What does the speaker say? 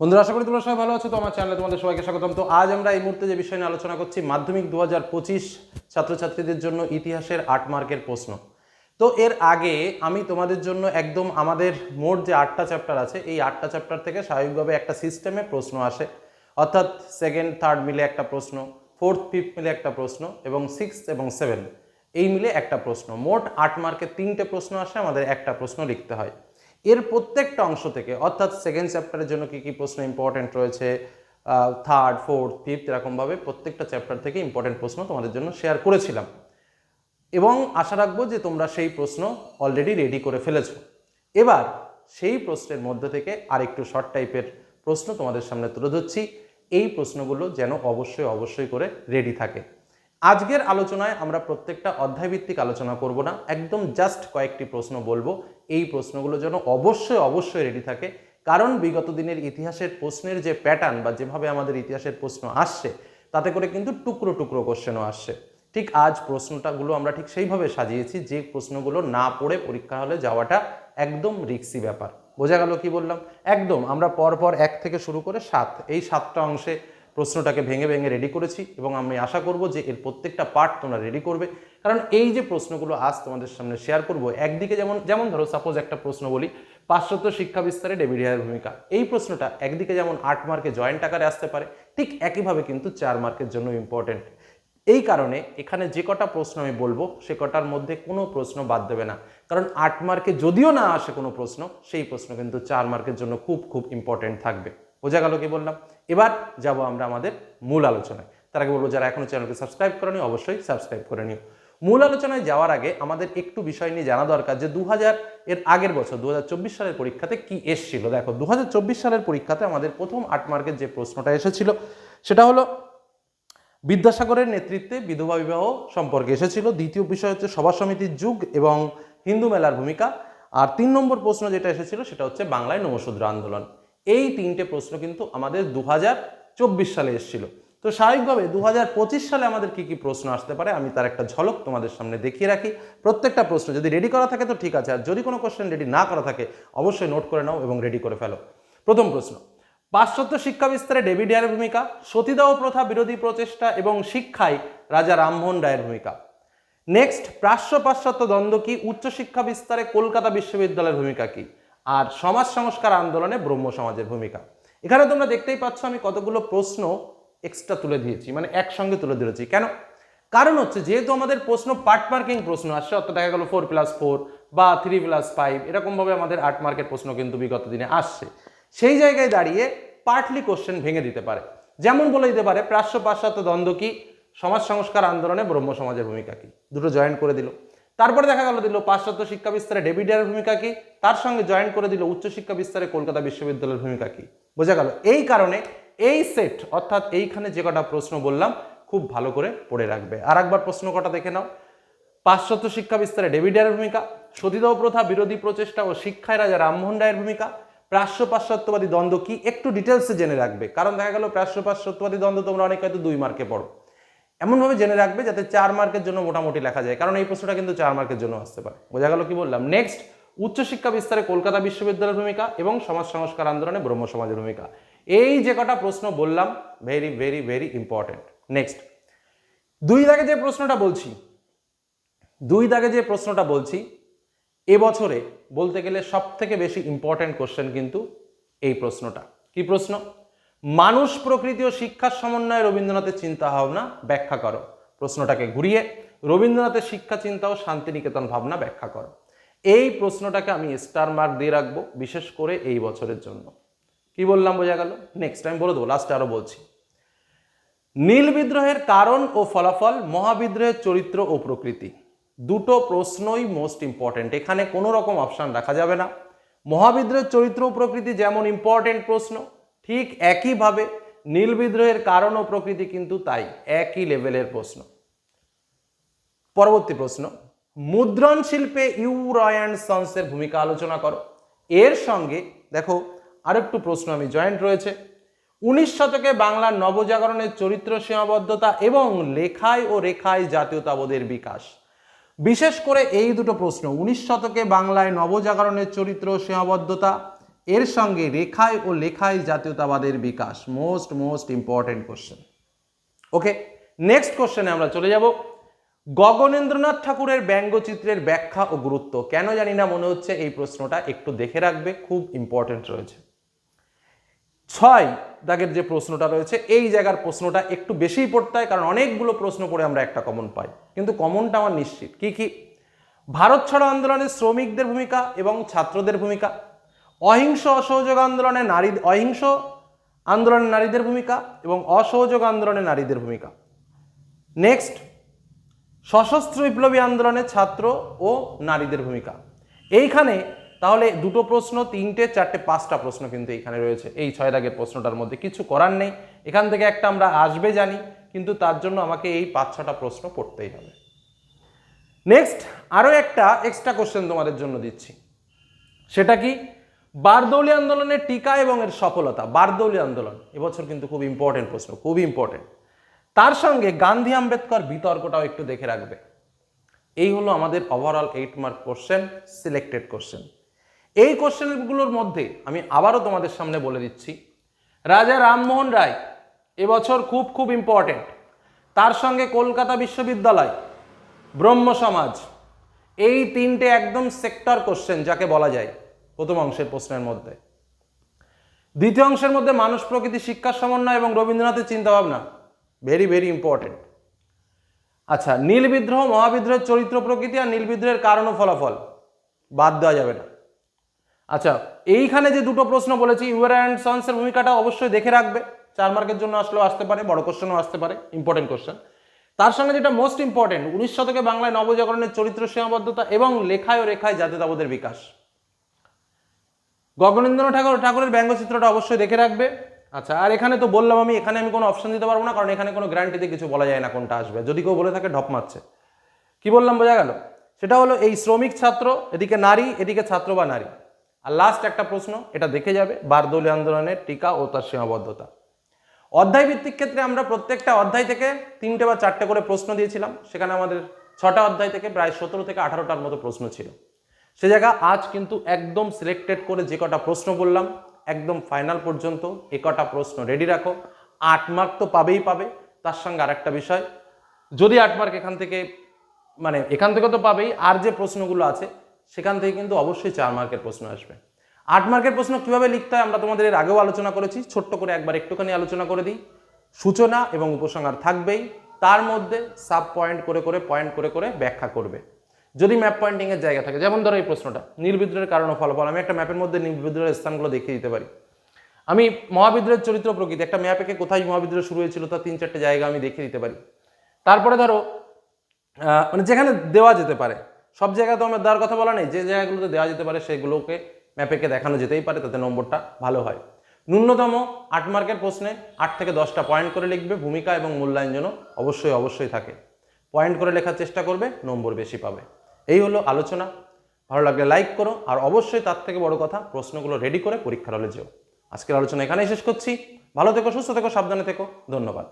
বন্ধুরা, আশা করি তোমরা সবাই ভালো আছো। তো আমার চ্যানেলে তোমাদের সবাইকে স্বাগতম। তো আজ আমরা এই মুহূর্তে যে বিষয় নিয়ে আলোচনা করছি, মাধ্যমিক দু হাজার পঁচিশ ছাত্রছাত্রীদের জন্য ইতিহাসের আট মার্কের প্রশ্ন। তো এর আগে আমি তোমাদের জন্য একদম আমাদের মোট যে আটটা চ্যাপ্টার আছে, এই আটটা চ্যাপ্টার থেকে স্বাভাবিকভাবে একটা সিস্টেমে প্রশ্ন আসে। অর্থাৎ সেকেন্ড থার্ড মিলে একটা প্রশ্ন ফোর্থ ফিফথ মিলে একটা প্রশ্ন, এবং সিক্স এবং সেভেন এই মিলে একটা প্রশ্ন। মোট আট মার্কের তিনটে প্রশ্ন আসে, আমাদের একটা প্রশ্ন লিখতে হয়। এর প্রত্যেকটা অংশ থেকে, অর্থাৎ সেকেন্ড চ্যাপ্টারের জন্য কী কী প্রশ্ন ইম্পর্টেন্ট রয়েছে থার্ড ফোর্থ ফিফথ এরকমভাবে প্রত্যেকটা চ্যাপ্টার থেকে ইম্পর্টেন্ট প্রশ্ন তোমাদের জন্য শেয়ার করেছিলাম। এবং আশা রাখব যে তোমরা সেই প্রশ্ন অলরেডি রেডি করে ফেলেছো। এবার সেই প্রশ্নের মধ্যে থেকে আরেকটু শর্ট টাইপের প্রশ্ন তোমাদের সামনে তুলে ধরছি। এই প্রশ্নগুলো যেন অবশ্যই অবশ্যই করে রেডি থাকে। আজকের আলোচনায় আমরা প্রত্যেকটা অধ্যায়ভিত্তিক আলোচনা করব না, একদম জাস্ট কয়েকটি প্রশ্ন বলব। এই প্রশ্নগুলো যেন অবশ্যই অবশ্যই রেডি থাকে। কারণ বিগত দিনের ইতিহাসের প্রশ্নের যে প্যাটার্ন বা যেভাবে আমাদের ইতিহাসের প্রশ্ন আসছে, তাতে করে কিন্তু টুকরো টুকরো কোশ্চেনও আসছে। ঠিক আজ প্রশ্নটাগুলো আমরা ঠিক সেইভাবে সাজিয়েছি, যে প্রশ্নগুলো না পড়ে পরীক্ষা হলে যাওয়াটা একদম রিক্সি ব্যাপার। বোঝা গেল কি বললাম? একদম, আমরা পরপর এক থেকে শুরু করে সাত, এই সাতটা অংশে প্রশ্নটাকে ভেঙে ভেঙে রেডি করেছি এবং আমি আশা করব যে এর প্রত্যেকটা পার্ট তোমরা রেডি করবে। কারণ এই যে প্রশ্নগুলো আজ তোমাদের সামনে শেয়ার করব, একদিকে যেমন যেমন ধরো সাপোজ একটা প্রশ্ন বলি, পাশ্চাত্য শিক্ষা বিস্তারে ডেভিড হেয়ারের ভূমিকা। এই প্রশ্নটা একদিকে যেমন আট মার্কে জয়েন্ট আকারে আসতে পারে, ঠিক একইভাবে কিন্তু চার মার্কের জন্য ইম্পর্টেন্ট এই কারণে এখানে যে কটা প্রশ্ন আমি বলব, সে কটার মধ্যে কোনো প্রশ্ন বাদ দেবে না। কারণ আট মার্কে যদিও না আসে কোনো প্রশ্ন, সেই প্রশ্ন কিন্তু চার মার্কের জন্য খুব খুব ইম্পর্টেন্ট থাকবে। বোঝা গেল কি বললাম? এবার যাব আমরা আমাদের মূল আলোচনায়। তার আগে বলব, যারা এখনও চ্যানেলকে সাবস্ক্রাইব করেনি, অবশ্যই সাবস্ক্রাইব করে নিও। মূল আলোচনায় যাওয়ার আগে আমাদের একটু বিষয় নিয়ে জানা দরকার যে দু হাজার এর আগের বছর দু হাজার চব্বিশ সালের পরীক্ষাতে কি এসছিল? দেখো দু হাজার চব্বিশ সালের পরীক্ষাতে আমাদের প্রথম আট মার্কের যে প্রশ্নটা এসেছিল, সেটা হলো বিদ্যাসাগরের নেতৃত্বে বিধবা বিবাহ সম্পর্কে এসেছিল। দ্বিতীয় বিষয় হচ্ছে সভা সমিতির যুগ এবং হিন্দু মেলার ভূমিকা। আর তিন নম্বর প্রশ্ন যেটা এসেছিল, সেটা হচ্ছে বাংলায় নমশূদ্র আন্দোলন। এই তিনটে প্রশ্ন কিন্তু আমাদের দু চব্বিশ সালে এসেছিল। তো স্বাভাবিকভাবে দু হাজার পঁচিশ সালে আমাদের কি কি প্রশ্ন আসতে পারে আমি তার একটা ঝলক তোমাদের সামনে দেখিয়ে রাখি। প্রত্যেকটা প্রশ্ন যদি রেডি করা থাকে তো ঠিক আছে, আর যদি কোনো কোশ্চেন রেডি না করা থাকে অবশ্যই নোট করে নাও এবং রেডি করে ফেলো। প্রথম প্রশ্ন, পাশ্চাত্য শিক্ষা বিস্তারে ডেভিড ইয়ারের ভূমিকা, সতীদাহ প্রথা বিরোধী প্রচেষ্টা এবং শিক্ষায় রাজা রামমোহন রায়ের ভূমিকা। নেক্সট প্রাশ্য পাশ্চাত্য দ্বন্দ্ব কি? উচ্চশিক্ষা বিস্তারে কলকাতা বিশ্ববিদ্যালয়ের ভূমিকা কি? আর সমাজ সংস্কার আন্দোলনে ব্রহ্ম সমাজের ভূমিকা। এখানে তোমরা দেখতেই পাচ্ছ, আমি কতগুলো প্রশ্ন এক্সট্রা তুলে দিয়েছি মানে একসঙ্গে তুলে দিয়েছি কেন? কারণ হচ্ছে, যেহেতু আমাদের প্রশ্ন পার্ট মার্কিং প্রশ্ন, আসছে, অর্থাৎ দেখা গেল ফোর প্লাস ফোর বা থ্রি প্লাস ফাইভ এরকমভাবে আমাদের আট মার্কের প্রশ্ন কিন্তু বিগত দিনে আসছে। সেই জায়গায় দাঁড়িয়ে পার্টলি কোশ্চেন ভেঙে দিতে পারে। যেমন বলে দিতে পারে প্রাশ্য পাশ্চাত্য দ্বন্দ্ব কি? সমাজ সংস্কার আন্দোলনে ব্রহ্ম সমাজের ভূমিকা কি? দুটো জয়েন করে দিল। তারপরে দেখা গেল দিল পাশ্চাত্য শিক্ষা বিস্তারে ডেভিডের ভূমিকা কি? তার সঙ্গে জয়েন করে দিল উচ্চশিক্ষা বিস্তারে কলকাতা বিশ্ববিদ্যালয়ের ভূমিকা কি? বোঝা গেল। এই কারণে এই সেট অর্থাৎ এইখানে যে কটা প্রশ্ন বললাম, খুব ভালো করে পড়ে রাখবে। আর একবার প্রশ্ন কটা দেখে নাও। পাশ্চাত্য শিক্ষা বিস্তারে ডেভিডের ভূমিকা, সতীদাহ প্রথা, বিরোধী প্রচেষ্টা ও শিক্ষায় রাজা রামমোহন রায়ের ভূমিকা প্রাশ্য পাশ্চাত্যবাদী দ্বন্দ্ব কি? একটু ডিটেলসে জেনে রাখবে। কারণ দেখা গেল প্রাশ্য পাশ্চাত্যবাদী দ্বন্দ্ব তোমরা অনেক হয়তো দুই মার্কে পড়ো। এমনভাবে জেনে রাখবে যাতে চার মার্কের জন্য মোটামুটি লেখা যায়। কারণ এই প্রশ্নটা কিন্তু চার মার্কের জন্য আসতে পারে। বোঝা গেল কি বললাম? নেক্সট উচ্চশিক্ষা বিস্তারে কলকাতা বিশ্ববিদ্যালয়ের ভূমিকা এবং সমাজ সংস্কার আন্দোলনে ব্রহ্ম সমাজের ভূমিকা। এই যে কটা প্রশ্ন বললাম very very very important next দুই দাগে যে প্রশ্নটা বলছি, দুই দাগে যে প্রশ্নটা বলছি এবছরে বলতে গেলে সব থেকে বেশি ইম্পর্ট্যান্ট কোশ্চেন কিন্তু এই প্রশ্নটা। কি প্রশ্ন? মানুষ প্রকৃতি ও শিক্ষার সমন্বয়ে রবীন্দ্রনাথের চিন্তা ভাবনা ব্যাখ্যা করো। প্রশ্নটাকে ঘুরিয়ে রবীন্দ্রনাথের শিক্ষা, চিন্তা ও শান্তিনিকেতন ভাবনা ব্যাখ্যা করো। এই প্রশ্নটাকে আমি স্টার মার্ক দিয়ে রাখব, বিশেষ করে এই বছরের জন্য। কি বললাম, বোঝা গেল? নেক্সট টাইম বলে দেবো লাস্টে আরও বলছি। নীল বিদ্রোহের কারণ ও ফলাফল, মহাবিদ্রোহের চরিত্র ও প্রকৃতি। দুটো প্রশ্নই মোস্ট ইম্পর্টেন্ট এখানে কোনো রকম অপশান রাখা যাবে না। মহাবিদ্রোহের চরিত্র ও প্রকৃতি যেমন ইম্পর্টেন্ট প্রশ্ন ঠিক একইভাবে নীল বিদ্রোহের কারণ ও প্রকৃতি কিন্তু তাই, একই লেভেলের প্রশ্ন। পরবর্তী প্রশ্ন, মুদ্রণ শিল্পে ইউরয় অ্যান্ড সন্সের ভূমিকা আলোচনা করো। এর সঙ্গে, দেখো, আরেকটু প্রশ্ন আমি জয়েন্ট রয়েছে। উনিশ শতকে বাংলার নবজাগরণের চরিত্র সীমাবদ্ধতা এবং লেখায় ও রেখায় জাতীয়তাবোধের বিকাশ। বিশেষ করে এই দুটো প্রশ্ন, উনিশ শতকে বাংলায় নবজাগরণের চরিত্র সীমাবদ্ধতা এর সঙ্গে রেখায় ও লেখায় জাতীয়তাবাদের বিকাশ। Most most important question okay next কোশ্চেনে আমরা চলে যাব। গগনেন্দ্রনাথ ঠাকুরের ব্যঙ্গচিত্রের ব্যাখ্যা ও গুরুত্ব। কেন জানি না মনে হচ্ছে এই প্রশ্নটা একটু দেখে রাখবে, খুব ইম্পর্টেন্ট রয়েছে। ছয় দাগের যে প্রশ্নটা রয়েছে, এই জায়গার প্রশ্নটা একটু বেশিই পড়তে হয়, কারণ অনেকগুলো প্রশ্ন করে আমরা একটা কমন পাই। কিন্তু কমনটা আমার নিশ্চিত। কি কি? ভারত ছাড়ো আন্দোলনে শ্রমিকদের ভূমিকা এবং ছাত্রদের ভূমিকা। অহিংস অসহযোগ আন্দোলনে নারী, অহিংস আন্দোলনে নারীদের ভূমিকা এবং অসহযোগ আন্দোলনে নারীদের ভূমিকা। নেক্সট সশস্ত্র বিপ্লবী আন্দোলনে ছাত্র ও নারীদের ভূমিকা। এইখানে তাহলে দুটো প্রশ্ন, তিনটে, চারটে, পাঁচটা প্রশ্ন কিন্তু এইখানে রয়েছে। এই ছয় দাগের প্রশ্নটার মধ্যে কিছু করার নেই। এখান থেকে একটা আমরা আসবে জানি, কিন্তু তার জন্য আমাকে এই পাঁচ, ছটা প্রশ্ন পড়তেই হবে। নেক্সট আরও একটা এক্সট্রা কোশ্চেন তোমাদের জন্য দিচ্ছি। সেটা কি? বারদৌলি আন্দোলনের টিকা এবং এর সফলতা। বারদৌলি আন্দোলন, এবছর কিন্তু খুব ইম্পর্টেন্ট প্রশ্ন, খুব ইম্পর্টেন্ট তার সঙ্গে গান্ধী আম্বেদকর বিতর্কটাও একটু দেখে রাখবে। এই হলো আমাদের overall eight mark question selected question এই কোশ্চেনগুলোর মধ্যে আমি আবারও তোমাদের সামনে বলে দিচ্ছি, রাজা রামমোহন রায় এবছর খুব খুব ইম্পর্টেন্ট তার সঙ্গে কলকাতা বিশ্ববিদ্যালয় ব্রহ্ম সমাজ এই তিনটে একদম সেক্টর কোশ্চেন যাকে বলা যায়। প্রথম অংশের প্রশ্নের মধ্যে। দ্বিতীয় অংশের মধ্যে মানুষ প্রকৃতি শিক্ষার সমন্বয় এবং রবীন্দ্রনাথের চিন্তাভাবনা। ভেরি ভেরি ইম্পর্টেন্ট আচ্ছা নীল বিদ্রোহ, মহাবিদ্রোহের চরিত্র প্রকৃতি আর নীল বিদ্রোহের কারণ ও ফলাফল। বাদ দেওয়া যাবে না। আচ্ছা এইখানে যে দুটো প্রশ্ন বলেছি ইউর অ্যান্ড সন্সের ভূমিকাটা অবশ্যই দেখে রাখবে। চার মার্কের জন্য আসলেও আসতে পারে, বড় কোশ্চেনও আসতে পারে ইম্পর্টেন্ট কোশ্চেন তার সঙ্গে যেটা মোস্ট ইম্পর্টেন্ট উনিশ শতকে বাংলায় নবজাগরণের চরিত্র সীমাবদ্ধতা এবং লেখায় ও রেখায় জাতীয়তাবোধের বিকাশ। গগনেন্দ্র ঠাকুর, ঠাকুরের ব্যঙ্গচিত্রটা অবশ্যই দেখে রাখবে। আচ্ছা আর এখানে তো বললাম আমি, এখানে আমি কোনো অপশন দিতে পারব না, কারণ এখানে কোনো গ্যারান্টিতে কিছু বলা যায় না কোনটা আসবে। যদি কেউ বলে থাকে, ঢপ মারছে। কি বললাম, বোঝা গেল? সেটা হলো এই শ্রমিক ছাত্র, এদিকে নারী, এদিকে ছাত্র বা নারী। আর লাস্ট একটা প্রশ্ন, এটা দেখে যাবে, বারদৌলি আন্দোলনের টিকা ও তার সীমাবদ্ধতা। অধ্যায় ভিত্তিক ক্ষেত্রে আমরা প্রত্যেকটা অধ্যায় থেকে তিনটে বা চারটে করে প্রশ্ন দিয়েছিলাম। সেখানে আমাদের ছটা অধ্যায় থেকে প্রায় সতেরো থেকে আঠারোটার মতো প্রশ্ন ছিল। সে জায়গা আজ কিন্তু একদম সিলেক্টেড করে যে কটা প্রশ্ন বললাম, একদম ফাইনাল পর্যন্ত এ কটা প্রশ্ন রেডি রাখো। আট মার্ক তো পাবেই পাবে, তার সঙ্গে আরেকটা বিষয়, যদি আট মার্ক এখান থেকে মানে এখান থেকে তো পাবেই, আর যে প্রশ্নগুলো আছে, সেখান থেকে কিন্তু অবশ্যই চার মার্কের প্রশ্ন আসবে। আট মার্কের প্রশ্ন কীভাবে লিখতে হয় আমরা তোমাদের এর আগেও আলোচনা করেছি, ছোট্ট করে একবার একটুখানি আলোচনা করে দিই। সূচনা এবং উপসংহার থাকবেই, তার মধ্যে সাব পয়েন্ট করে করে পয়েন্ট করে করে ব্যাখ্যা করবে। যদি ম্যাপ পয়েন্টিং এর জায়গা থাকে, যেমন ধরো এই প্রশ্নটা, নীল বিদ্রোহের কারণ ও ফলাফল, আমি একটা ম্যাপের মধ্যে নীল বিদ্রোহের স্থানগুলো দেখিয়ে দিতে পারি। আমি মহাবিদ্রোহের চরিত্র প্রকৃতি, একটা ম্যাপে কোথায় মহাবিদ্রোহ শুরু হয়েছিল, তার তিন চারটে জায়গা আমি দেখিয়ে দিতে পারি। তারপরে ধরো মানে যেখানে দেওয়া যেতে পারে, সব জায়গা তো আমার দেওয়ার কথা বলা নেই, যে জায়গাগুলোতে দেওয়া যেতে পারে, সেগুলোকে ম্যাপেকে দেখানো যেতেই পারে, তাতে নম্বরটা ভালো হয়। ন্যূনতম আট মার্কের প্রশ্নে আট থেকে দশটা পয়েন্ট করে লিখবে, ভূমিকা এবং মূল্যায়ন যেন অবশ্যই অবশ্যই থাকে। পয়েন্ট করে লেখার চেষ্টা করবে, নম্বর বেশি পাবে। এই হলো আলোচনা। ভালো লাগলে লাইক করো, আর অবশ্যই তার থেকে বড় কথা, প্রশ্নগুলো রেডি করে পরীক্ষার হলে যেও। আজকের আলোচনা এখানেই শেষ করছি। ভালো থেকো, সুস্থ থেকো, সাবধানে থেকো। ধন্যবাদ।